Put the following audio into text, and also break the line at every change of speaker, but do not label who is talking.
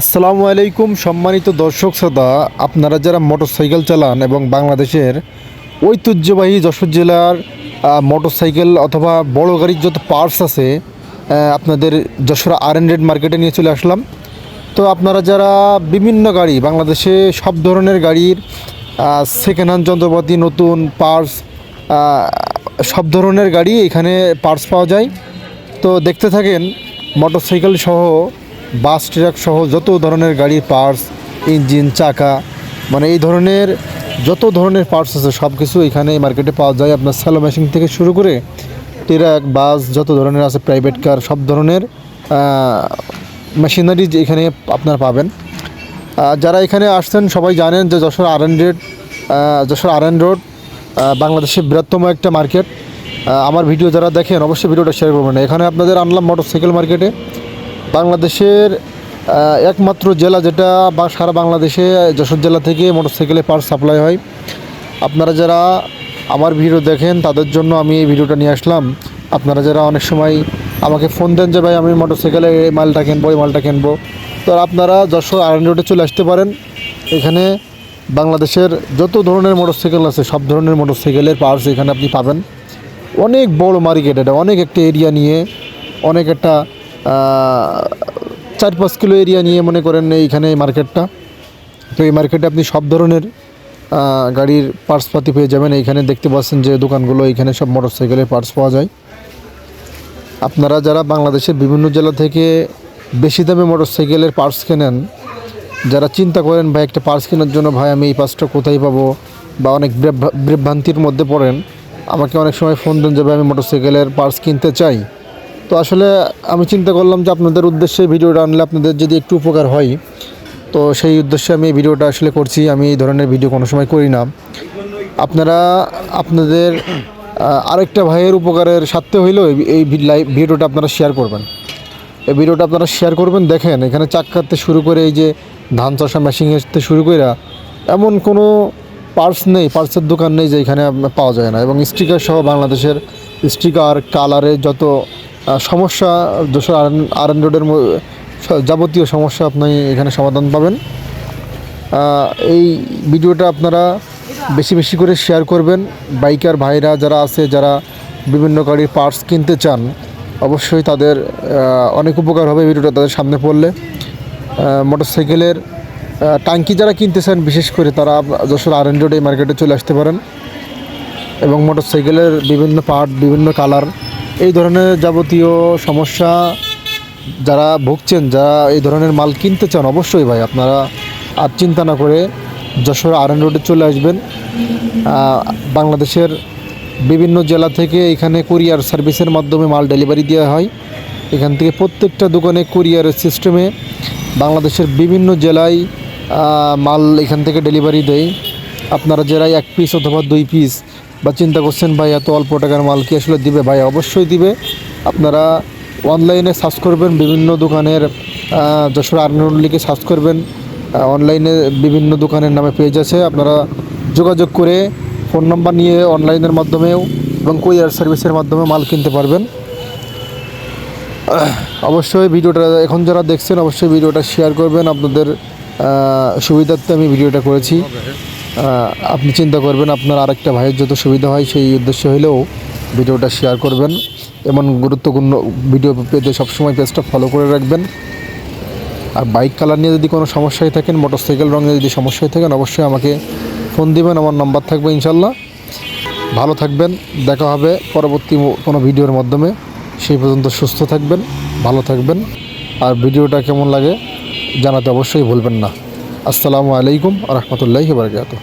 আসসালামু আলাইকুম, সম্মানিত দর্শক শ্রোতা, আপনারা যারা মোটরসাইকেল চালান এবং বাংলাদেশের ঐতিহ্যবাহী যশোর জেলার মোটরসাইকেল অথবা বড় গাড়ির যত পার্টস আছে আপনাদের যশোর আর এন মার্কেটে নিয়ে চলে আসলাম। তো আপনারা যারা বিভিন্ন গাড়ি, বাংলাদেশে সব ধরনের গাড়ির সেকেন্ড হ্যান্ড যন্ত্রপাতি, নতুন পার্টস সব ধরনের গাড়ি এখানে পার্টস পাওয়া যায়। তো দেখতে থাকেন, মোটরসাইকেল সহ বাস, ট্রাক সহ যত ধরনের গাড়ির পার্টস, ইঞ্জিন, চাকা মানে এই ধরনের যত ধরনের পার্টস আছে সব কিছু এখানে মার্কেটে পাওয়া যায়। আপনার স্যালো মেশিন থেকে শুরু করে ট্রাক, বাস, যত ধরনের আছে, প্রাইভেট কার, সব ধরনের মেশিনারি এখানে আপনারা পাবেন। যারা এখানে আসছেন, সবাই জানেন যে Jashore R N road Jashore R N road বাংলাদেশের বৃহত্তম একটা মার্কেট। আমার ভিডিও যারা দেখেন, অবশ্যই ভিডিওটা শেয়ার করবেন। এখানে আপনাদের আনলাম মোটরসাইকেল মার্কেটে বাংলাদেশের একমাত্র জেলা যেটা বা সারা বাংলাদেশে যশোর জেলা থেকে মোটরসাইকেলের পার্ট সাপ্লাই হয়। আপনারা যারা আমার ভিডিও দেখেন, তাদের জন্য আমি এই ভিডিওটা নিয়ে আসলাম। আপনারা যারা অনেক সময় আমাকে ফোন দেন যে, ভাই, আমি মোটরসাইকেলে এই মালটা কিনবো, এই মালটা কিনবো। তো আপনারা যশোর আর রোডে চলে আসতে পারেন। এখানে বাংলাদেশের যত ধরনের মোটরসাইকেল আছে, সব ধরনের মোটরসাইকেলের পার্টস এখানে আপনি পাবেন। অনেক বড় মার্কেট এটা, অনেক একটা এরিয়া নিয়ে অনেক একটা চার পাঁচ কিলো এরিয়া নিয়ে মনে করেন এইখানে এই মার্কেটটা। তো এই মার্কেটে আপনি সব ধরনের গাড়ির পার্টসপাতি পেয়ে যাবেন। এইখানে দেখতে পাচ্ছেন যে দোকানগুলো, এইখানে সব মোটরসাইকেলের পার্টস পাওয়া যায়। আপনারা যারা বাংলাদেশের বিভিন্ন জেলা থেকে বেশি দামে মোটরসাইকেলের পার্টস কেনেন, যারা চিন্তা করেন, ভাই, একটা পার্টস কেনার জন্য, ভাই, আমি এই পার্টসটা কোথায় পাবো? বা অনেক বিভ্রান্তির মধ্যে পড়েন, আমাকে অনেক সময় ফোন দেন যে, ভাই, আমি মোটরসাইকেলের পার্টস কিনতে চাই। তো আসলে আমি চিন্তা করলাম যে আপনাদের উদ্দেশ্যে ভিডিওটা আনলে আপনাদের যদি একটু উপকার হয়, তো সেই উদ্দেশ্যে আমি এই ভিডিওটা আসলে করছি। আমি এই ধরনের ভিডিও কোনো সময় করি না। আপনারা আপনাদের আরেকটা ভাইয়ের উপকারের স্বার্থে হইলেও এই- ভিডিওটা আপনারা শেয়ার করবেন। এই ভিডিওটা আপনারা শেয়ার করবেন, দেখেন এখানে চাক্কাতে শুরু করে এই যে ধান চাষা থেকে শুরু করে এমন কোনো পার্স নেই পার্সের দোকান নেই যে এখানে পাওয়া যায় না। এবং স্টিকার সহ বাংলাদেশের স্টিকার কালারের যত সমস্যা, যশোর আর এন রোডের যাবতীয় সমস্যা আপনি এখানে সমাধান পাবেন। এই ভিডিওটা আপনারা বেশি বেশি করে শেয়ার করবেন। বাইকার ভাইরা যারা আছে, যারা বিভিন্ন গাড়ির পার্টস কিনতে চান, অবশ্যই তাদের অনেক উপকার হবে ভিডিওটা তাদের সামনে পড়লে। মোটরসাইকেলের টাঙ্কি যারা কিনতে চান বিশেষ করে তারা যশোর আর এন রোড এই মার্কেটে চলে আসতে পারেন। এবং মোটরসাইকেলের বিভিন্ন পার্ট বিভিন্ন কালার এই ধরনের যাবতীয় সমস্যা যারা ভুগছেন, যারা এই ধরনের মাল কিনতে চান, অবশ্যই ভাই আপনারা আর চিন্তা না করে যশোর আর এন রোডে চলে আসবেন। বাংলাদেশের বিভিন্ন জেলা থেকে এখানে কুরিয়ার সার্ভিসের মাধ্যমে মাল ডেলিভারি দেওয়া হয়। এখান থেকে প্রত্যেকটা দোকানে কুরিয়ারের সিস্টেমে বাংলাদেশের বিভিন্ন জেলায় মাল এখান থেকে ডেলিভারি দেয়। আপনারা যারা এক পিস অথবা দুই পিস বা চিন্তা করছেন, ভাই, এত অল্প টাকার মাল কি আসলে দিবে? ভাই, অবশ্যই দিবে। আপনারা অনলাইনে সার্চ করবেন, বিভিন্ন দোকানের যশোর আর্মিনুল লিখে সার্চ করবেন। অনলাইনে বিভিন্ন দোকানের নামে পেজ আছে। আপনারা যোগাযোগ করে ফোন নাম্বার নিয়ে অনলাইনের মাধ্যমেও এবং কুরিয়ার সার্ভিসের মাধ্যমে মাল কিনতে পারবেন। অবশ্যই ভিডিওটা, এখন যারা দেখছেন, অবশ্যই ভিডিওটা শেয়ার করবেন। আপনাদের সুবিধার্থে আমি ভিডিওটা করেছি। আপনি চিন্তা করবেন, আপনার আরেকটা ভাইয়ের যত সুবিধা হয় সেই উদ্দেশ্য হলেও ভিডিওটা শেয়ার করবেন। এমন গুরুত্বপূর্ণ ভিডিও পেতে সবসময় পেজটা ফলো করে রাখবেন। আর বাইক কালার নিয়ে যদি কোনো সমস্যায় থাকেন মোটরসাইকেল রঙে যদি সমস্যায় থাকেন, অবশ্যই আমাকে ফোন দিবেন, আমার নাম্বার থাকবে ইনশাল্লাহ ভালো থাকবেন, দেখা হবে পরবর্তী কোনো ভিডিওর মাধ্যমে। সেই পর্যন্ত সুস্থ থাকবেন, ভালো থাকবেন। আর ভিডিওটা কেমন লাগে জানাতে অবশ্যই ভুলবেন না। আসসালামু আলাইকুম রহমতুল্লাহি বারকাতুহ।